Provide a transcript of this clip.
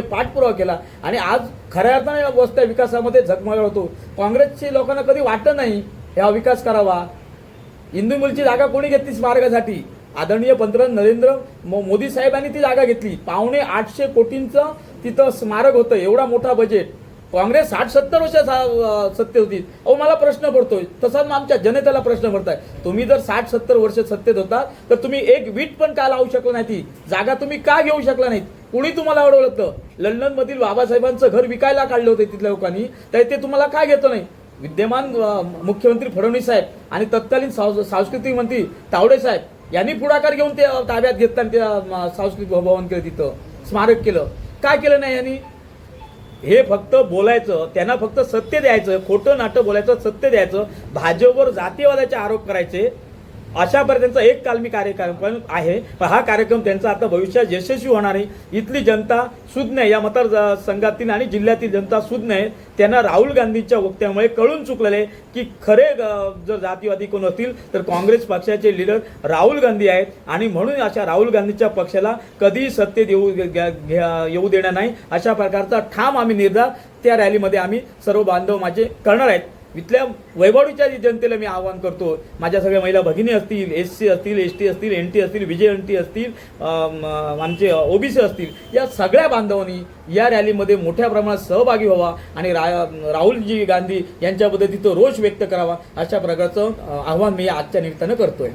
पाठपुरावा केला. आणि आज खऱ्या अर्थाने वस्त्या विकासामध्ये झगमगाट होतो. काँग्रेसची लोकांना कधी वाटत नाही हा विकास करावा. इंदुमिलची जागा कोणी घेतली स्मारकासाठी आदरणीय पंतप्रधान नरेंद्र मो- मोदी साहेबांनी ती जागा घेतली. पावणे आठशे कोटींचं तिथं स्मारक होतं. एवढा मोठा बजेट काँग्रेस साठ सत्तर वर्ष सत्तेत होती. अहो मला प्रश्न पडतोय. तसाच मग आमच्या जनतेला प्रश्न पडताय. तुम्ही जर साठ सत्तर वर्ष सत्तेत होता तर तुम्ही एक वीट पण का लावू शकला नाही ती? जागा तुम्ही का घेऊ शकला नाहीत? कुणी तुम्हाला अडवलं लंडनमधील बाबासाहेबांचं घर विकायला काढलं होतं तिथल्या लोकांनी तर ते तुम्हाला काय घेतो नाही? विद्यमान मुख्यमंत्री फडणवीस साहेब आणि तत्कालीन सांस्कृतिक मंत्री तावडे साहेब यांनी पुढाकार घेऊन ते ताब्यात घेतला आणि ते सांस्कृतिक भवन केलं तिथं स्मारक केलं. काय केलं नाही यांनी? हे फक्त बोलायचं त्यांना फक्त सत्य द्यायचं खोटं नाटं बोलायचं सत्य द्यायचं भाजपवर जातीवादाचे आरोप करायचे अशा त्यांचा एक कालमी कार्यक्रम आहे. पण हा कार्यक्रम त्यांचा आता भविष्यात यशस्वी होणार आहे. इथली जनता सुज्ञ आहे. या मतदार संघातील आणि जिल्ह्यातील जनता सुज्ञ आहे. त्यांना राहुल गांधींच्या वक्त्यामुळे कळून चुकलेले आहे की खरे जर जातीवादी कोण असतील तर काँग्रेस पक्षाचे लीडर राहुल गांधी आहेत. आणि म्हणून अशा राहुल गांधीच्या पक्षाला कधीही सत्तेत येऊ घ्या- येऊ देणार नाही. अशा प्रकारचा ठाम आम्ही निर्धार त्या रॅलीमध्ये आम्ही सर्व बांधव माझे करणार आहेत. इथल्या वैभवडीच्या जनतेला मी आवाहन करतो माझ्या सगळ्या महिला भगिनी असतील एस सी असतील एस टी असतील एन टी असतील विजय एन टी असतील आमचे ओबीसी असतील या सगळ्या बांधवांनी या रॅलीमध्ये मोठ्या प्रमाणात सहभागी व्हावा आणि रा राहुलजी गांधी यांच्याबद्दल तिथं रोष व्यक्त करावा अशा प्रकारचं आव्हान मी आजच्या निमित्तानं करतोय.